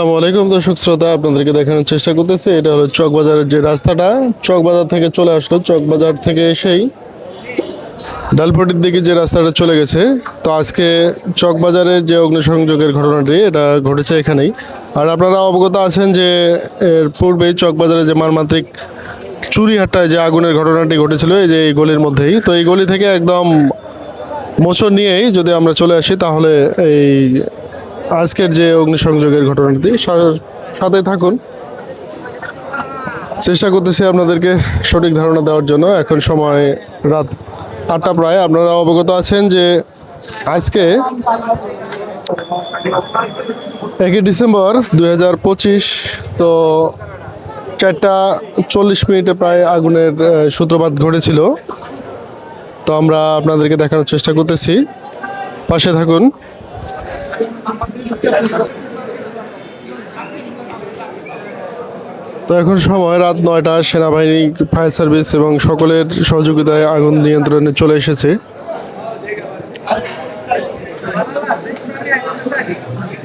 আসসালামু আলাইকুম দর্শক শ্রোতা, আপনাদেরকে দেখানোর চেষ্টা করতেছি। এটা হলো চকবাজারের যে রাস্তাটা, চকবাজার থেকে চলে আসলো। চকবাজার থেকে এসেই ডালপটির দিকে যে রাস্তাটা চলে গেছে। তো আজকে চকবাজারের যে অগ্নিসংযোগের ঘটনাটি, এটা ঘটেছে এখানেই। আর আপনারা অবগত আছেন যে, এর পূর্বেই চকবাজারে যে মারমাত্রিক চুরিহাট্টায় যে আগুনের ঘটনাটি ঘটেছিল, এই যে এই গলির মধ্যেই। তো এই গলি থেকে একদম মোচন নিয়েই যদি আমরা চলে আসি, তাহলে এই আজকের যে অগ্নিসংযোগের ঘটনাটি সাথে থাকুন। চেষ্টা করতেছি আপনাদেরকে সঠিক ধারণা দেওয়ার জন্য। এখন সময় রাত আটটা প্রায়। আপনারা অবগত আছেন যে আজকে একই ডিসেম্বর দুই হাজার পঁচিশ, তো চারটা চল্লিশ মিনিটে প্রায় আগুনের সূত্রপাত ঘটেছিল। তো আমরা আপনাদেরকে দেখানোর চেষ্টা করতেছি। পাশে থাকুন। তো এখন সময় রাত নয়টা, সেনাবাহিনী, ফায়ার সার্ভিস এবং সকলের সহযোগিতায় আগুন নিয়ন্ত্রণে চলে এসেছে।